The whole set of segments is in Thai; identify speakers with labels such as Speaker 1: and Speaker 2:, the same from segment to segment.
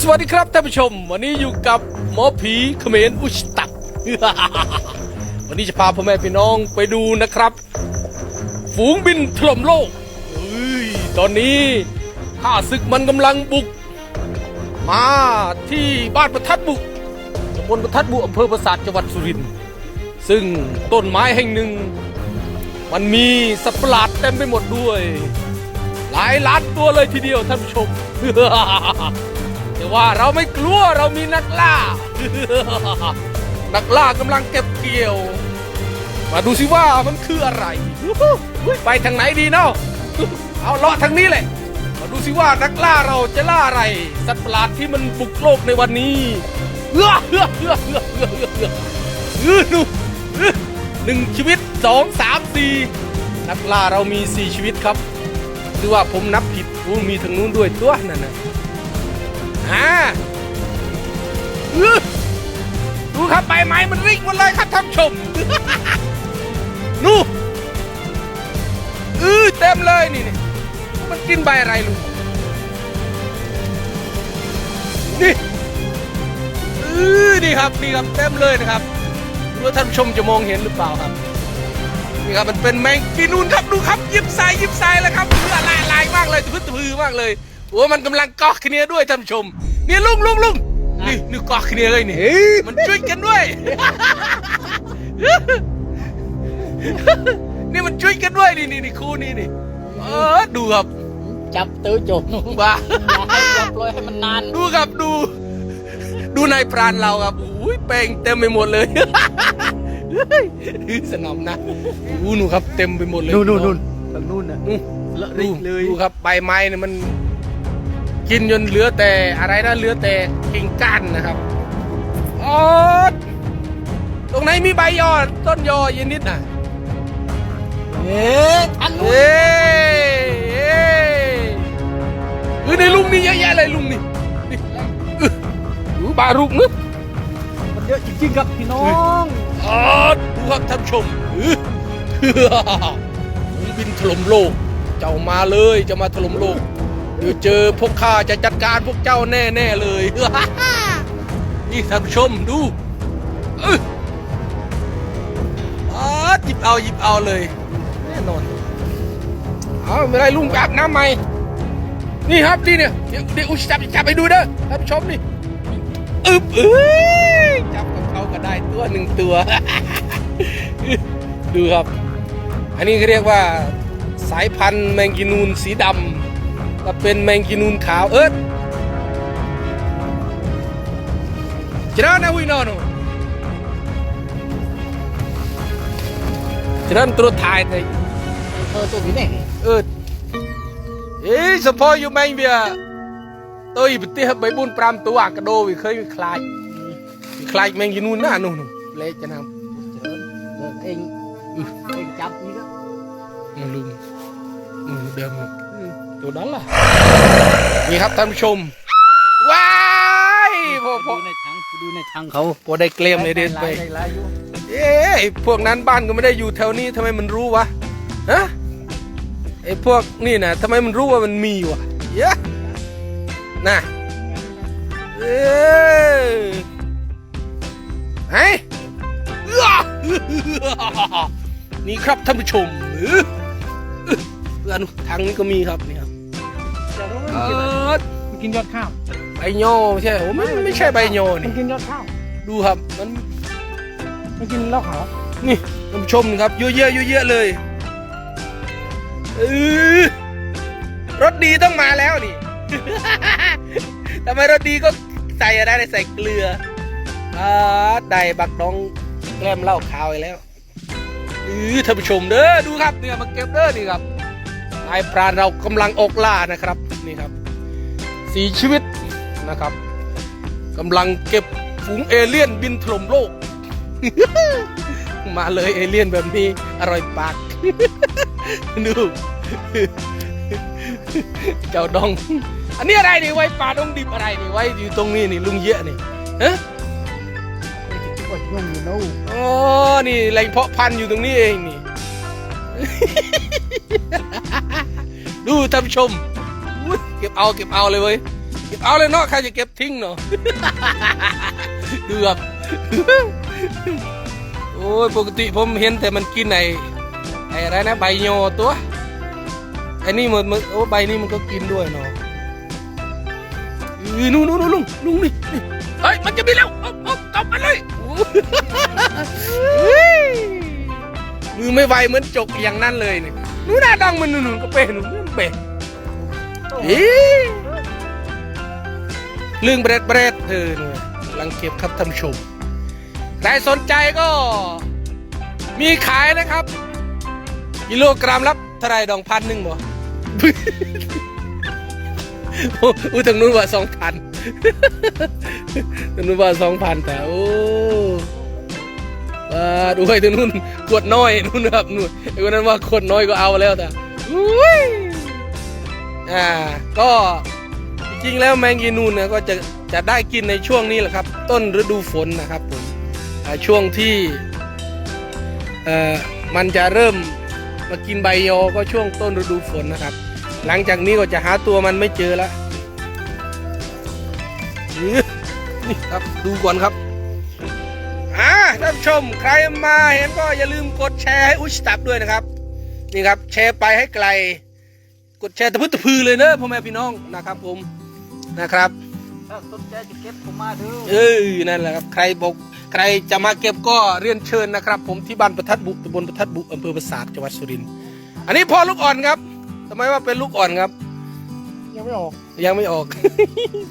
Speaker 1: สวัสดีครับท่านผู้ชม วันนี้อยู่กับหมอผีเขมรอุชตัก วันนี้จะพาพ่อแม่พี่น้องไปดูนะครับ ฝูงบินถล่มโลกเฮ้ยตอนนี้ข้าศึกมันกำลังบุก มาที่บ้านประทัดบุกตำบลประทัดบุอำเภอปราสาทจังหวัดสุรินทร์ซึ่งต้นไม้แห่งหนึ่ง มันมีสัตว์ประหลาดเต็มไปหมดด้วย หลายล้านตัวเลยทีเดียวท่านผู้ชม แต่ว่าเราไม่กลัวเรามีนักล่า นักล่ากำลังเก็บเกี่ยว มาดูสิว่ามันคืออะไรไปทางไหนดีเนาะเอาเลาะทางนี้เลยมาดูสิว่านักล่าเราจะล่าอะไร สัตว์ประหลาดที่มันบุกโลกในวันนี้เอื้อเอื้อเอื้อเอื้อเอื้อเอื้อเอื้อหนึ่งชีวิตสองสามสี่นักล่าเรามีสี่ชีวิตครับ หรือว่าผมนับผิดอู้มีทางนู้นด้วยตัวนั่นนะอ่าอื้อดูครับใบไม้มันริกหมดเลยครับท่านชม นู่อือเต็มเลยนี่นี่มันกินใบอะไรลุงนี่อือนี่ครับนี่ครับเต็มเลยนะครับรู้ว่าท่านผู้ชมจะมองเห็นหรือเปล่าครับ นี่ครับมันเป็นแมงกีนูนครับดูครับยิบใส่ยิบใส่แล้วครับเลือดลายลายมากเลยพื้นพือมากเลยโอ้มันกำลังเกาะขี้เนียด้วยท่านผู้ชมนี่ลุงลุงลุงนี่นี่เกาะขี้เนียเลยนี่มันช่วยกันด้วย นี่มันช่วยกันด้วยนี่นี่นี่คู่นี่นี่เออดูครับ
Speaker 2: จับตื้อจบอย่
Speaker 1: บ้าา
Speaker 2: ให้อย่าปล่อยให้มันนาน
Speaker 1: ดูครับดู ดูนายพรานเราครับอุ้ยแป้งเต็มไปหมดเลย สนอมนะอู้หนูครับเต็มไปหมดเลย
Speaker 2: นู่นนู่นนู่นทางนู่นน่ะ
Speaker 1: นู่น
Speaker 2: เลอะ
Speaker 1: ดู
Speaker 2: ริกเลย
Speaker 1: ดูครับใบไม้เนี่ยมัน กินจนเหลือแต่อะไรนะเหลือแต่กิ่งก้านนะครับอ๋อตรงไหนมีใบยอต้นยอเย็นนิดน่ะ
Speaker 2: เอ๊ะทางนู้น
Speaker 1: เอ้ยเอ้ยเออในลุงนี่เยอะแยะเลยลุงนี่นี่เออดูบารุกนึก
Speaker 2: มันเยอะจริงๆครับพี่น้อง
Speaker 1: อ๋อดูครับท่านผู้ชมเออผมบินถล่มโลก เจ้ามาเลยจะมาถล่มโลกเดี๋ยวเจอพวกข้าจะจัดการพวกเจ้าแน่ๆเลยนี่ท่านผู้ชมดูอออ๋อหยิบเอาหยิบเอาเลย แน่นอนเอาไม่ได้ลุงอาบน้ำใหม่นี่ครับนี่เนี่ยเดี๋ยวอุ๊ยจับจับไปดูเด้อท่านผู้ชมนี่อึบเอ้ยจับ หนึ่งตัว ดูครับ อันนี้เขาเรียกว่าสายพันธุ์แมงกินูนสีดำแต่เป็นแมงกินูนขาวเอิร์ธจรานะวินอนจรานตรวจถ่ายเลย
Speaker 2: เออตัวนี้เนี่ย
Speaker 1: เออเอ้สะปอยอยู่แมงเบียตัวอีบเตี้ยใบบุญปรามตัวกระโดวิเคยคลาย vì khơi bị khai Bị khai mang gì nun á, nun Lê cho nào
Speaker 2: เออเองเองจับนี่ก็
Speaker 1: Nè luôn Ừ, đơm Tụi đó là Nhìn khắp thân xùm Wow พอพ
Speaker 2: ดู
Speaker 1: อ
Speaker 2: ในถังดูในถังเขา
Speaker 1: พอได้เกลียมเลยเดินไป
Speaker 2: ด้ลายอยู่
Speaker 1: เอ๊ะไอ้พวกนั้นบ้านก็ไม่ได้อยู่แถวนี้ทำไมมันรู้วะฮะไอ้พวกนี่นะทำไมมันรู้ว่ามันมีวะเยอะน่ะเอ้ นี่ครับท่านผู้ชมเออเออเออทางนี้ก็มีครับนี่ครับ
Speaker 2: เดี๋ยว
Speaker 1: เอ
Speaker 2: มัน
Speaker 1: อ
Speaker 2: กินมันกินยอดข้าว
Speaker 1: ใบโยไม่ใช่โอ้ไม่ไม่ใช่ใบโย
Speaker 2: มั
Speaker 1: นี่
Speaker 2: นกินยอดข้าว
Speaker 1: ดูครับมัน
Speaker 2: มันกินเหล้าขาว
Speaker 1: นี่ท่านผู้ชมครับเยอะๆเยอะๆเลยเออรถดีต้องมาแล้วนี่ทำไมรถดีก็ใส่อะไรใส่เกลืออ่าได้บักดองแกล้มเหล้าขาวไปแล้ว เออท่านผู้ชมเด้อดูครับเนี่ยมาเก็บเด้อนี่ครับนายพรานเรากำลังออกล่านะครับนี่ครับสีชีวิตนะครับกำลังเก็บฝูงเอเลี่ยนบินถล่มโลก มาเลยเอเลี่ยนแบบนี้อร่อยปากดูเจ้าดอง อันนี้อะไรนี่ไว้ปลาดงดิบอะไรนี่ไว้อยู่ตรงนี้นี่ลุงเยอะนี่ฮะ
Speaker 2: กดยุ่งอยู่นู่น
Speaker 1: อ๋อ นี่แหล่งเพาะพันธุ์อยู่ตรงนี้เองนี่ ดูท่านผู้ชมอุ๊ยเก็บเอาเก็บเอาเลยเว้ย เก็บเอาเลยเนาะใครจะเก็บทิ้งเนาะ ดูครับ โอ้ยปกติผมเห็นแต่มันกินไอ้ไอ้อะไรนะใบโยตัวไอ้นี่มันมันโอ้ใบนี่มันก็กินด้วยเนาะอือนู่นนู่นนู่นลุงลุงนี่นี่เฮ้ยมันจะบินแล้วเอาเอากลับมาเลย มือไม่ไวเหมือนจกอย่างนั้นเลยเนี่ยนู่นน่าดังมันนู่นนู่นก็เป็นนู่นมันเป็นเอ๊ะเรื่องเบรดเบรดเออหน่อยกำลังเก็บครับท่านชมใครสนใจก็ มีขายนะครับ กิโลกรัมละเท่าไรดองพันหนึ่งบ่โอ้อู้ทางนู้นว่าสองพันทางนู้นว่าสองพันแต่โอ้ อ่าดูให้ทางนู้นขวดน้อยนู้นนะครับนู้นไอ้คนนั้นว่าขวดน้อยก็เอาแล้วแต่อุ้ยอ่าก็จริงแล้วแมงยีนูนเนี่ยก็จะจะได้กินในช่วงนี้แหละครับ ต้นฤดูฝนนะครับผมช่วงที่เอ่อมันจะเริ่มมากินใบยอก็ช่วงต้นฤดูฝนนะครับ หลังจากนี้ก็จะหาตัวมันไม่เจอแล้วนี่ครับดูก่อนครับ ท่านผู้ชม ใครมาเห็นก็อย่าลืมกดแชร์ให้อุชตับด้วยนะครับ นี่ครับแชร์ไปให้ไกล กดแชร์ตะพุตตะพือเลยเนอะพ่อแม่พี่น้องนะครับผมนะครับ
Speaker 2: ถ้าสนใจจะเก็บผมมาเด้อ
Speaker 1: เออนั่นแหละครับใครบอกใครจะมาเก็บก็เรียนเชิญนะครับ ผมที่บ้านประทัดบุตำบลประทัดบุอำเภอปราสาทจังหวัดสุรินทร์อันนี้พอลูกอ่อนครับทำไมว่าเป็นลูกอ่อนครับ
Speaker 2: ยังไม่ออก
Speaker 1: ยังไม่ออก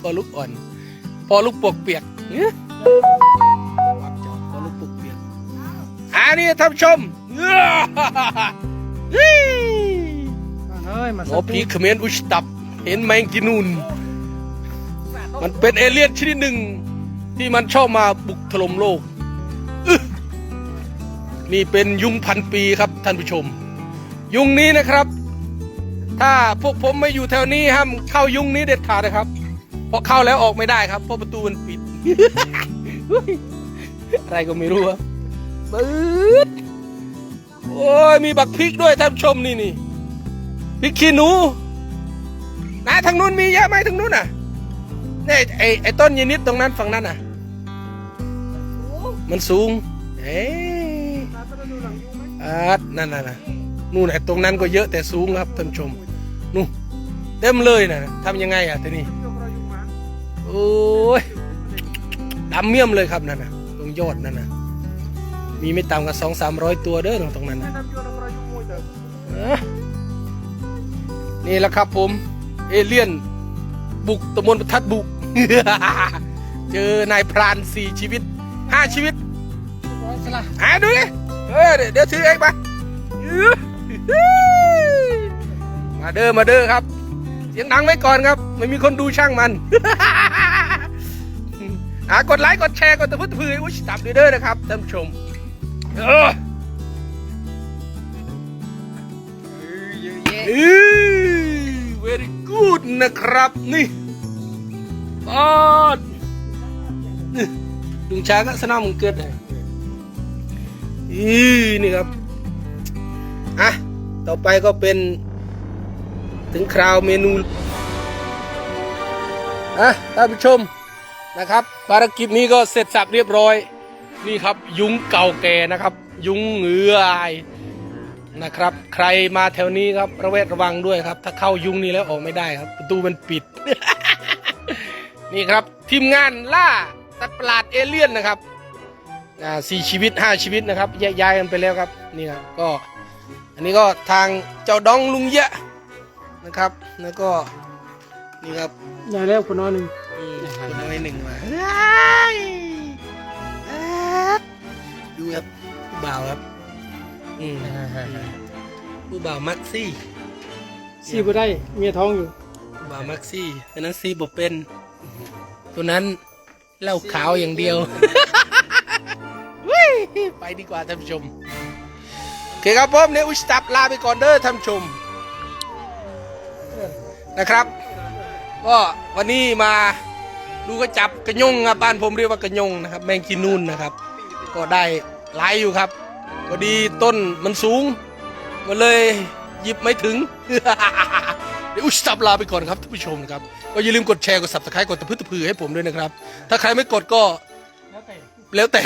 Speaker 1: พอลูกอ่อนพอลูกปวกเปียกเนี่ย อันนี้ท่านผู้ชมเอ้อเฮ้ย
Speaker 2: เฮ้ยมา
Speaker 1: หมอผีเขมรอุชตับ เห็นแมงกินูน มันเป็นเอเลี่ยนชนิดหนึ่ง ที่มันชอบมาบุกถล่มโลกอึ๊ะนี่เป็นยุงพันปีครับท่านผู้ชม ยุงนี้นะครับ ถ้าพวกผมไม่อยู่แถวนี้ห้ามเข้ายุงนี้เด็ดขาดนะครับ เพราะเข้าแล้วออกไม่ได้ครับ เพราะประตูมันปิด อะไรก็ไม่รู้ครับ ปืดโอ้ยมีบักพริกด้วยท่านชมนี่นี่พริกขี้หนูนะทางนู้นมีเยอะไหมทางนู้นน่ะเนี่ยไอ้ไอ้ต้นยีนิดตรงนั้นฝั่งนั้นน่ะ มันสูงเอ๊ะอานั่นน่ะนะนู่นไอ้ตรงนั้นก็เยอะแต่สูงครับท่านชมนู่นเต็มเลยนะทำยังไงอะทีนี้โอ้ยดำเมี่ยมเลยครับนั่นน่ะตรงยอดนั่นน่ะ มีไม่ต่ำกว่าสองสามร้อยตัวเด้อตรงนั้นนะเอ้อนี่แหละครับผม เอเลี่ยน บุกตะมนประทัดบุก เจอนายพรานสี่ชีวิตห้าชีวิต
Speaker 2: สละ
Speaker 1: หาดูดิเออเดี๋ยวเดี๋ยวถือเองมาอื้อมาเด้อมาเด้อครับ เสียงดังไว้ก่อนครับ ไม่มีคนดูช่างมันอ่ากดไลค์กดแชร์กดตะพุตะพืออุ้ยตับด้วยเด้อนะครับท่านผู้ชม เออ
Speaker 2: เยอะแยะ
Speaker 1: เออ very good นะครับ นี่ปอดนี่ลุงช้างก็สนามมึงเกิดเลยอีนี่ครับ อะ ต่อไปก็เป็น ถึงคราวเมนูอะท่านผู้ชมนะครับ ภารกิจนี้ก็เสร็จสับเรียบร้อย นี่ครับยุงเก่าแก่นะครับ ยุงเหงืออายนะครับ ใครมาแถวนี้ครับระแวดระวังด้วยครับ ถ้าเข้ายุงนี้แล้วออกไม่ได้ครับ ประตูมันปิด นี่ครับทีมงานล่าสัตว์ประหลาดเอเลี่ยนนะครับอ่าสี่ชีวิตห้าชีวิตนะครับแยกย้ายกันไปแล้วครับนี่ครับก็ อันนี้ก็ทางเจ้าดองลุงเยะนะครับ แล้วก็นี่ครับ
Speaker 2: ใหญ่แล้วคนน้อยหนึ่ง
Speaker 1: อืมคนน้อยหนึ่งมา ดูครับผู้บ่าวครับอืมผู้บ่าวมักซี่
Speaker 2: ซีบ่ได้เมียท้องอยู่
Speaker 1: ผู้บ่าวมักซี่อันนั้นซีบเป็น ตัวนั้นเหล้าขาวอย่างเดียววิไปดีกว่าท่านผู้ชมโอเคครับผมเนี่ยอุชตับลาไปก่อนเด้อท่านผู้ชมนะครับก็วันนี้มาดูกระจับกระยงครับบ้านผมเรียกว่ากระยงนะครับ แมงกินนูนนะครับ ก็ได้หลายอยู่ครับพอดีต้นมันสูง มันเลยหยิบไม่ถึง เดี๋ยวอุชตับลาไปก่อนครับท่านผู้ชมนะครับ ก็อย่าลืมกดแชร์กด subscribe กดตะพื้ตะพือให้ผมด้วยนะครับ ถ้าใครไม่กดก็
Speaker 2: แล้วแต่
Speaker 1: แล้วแต่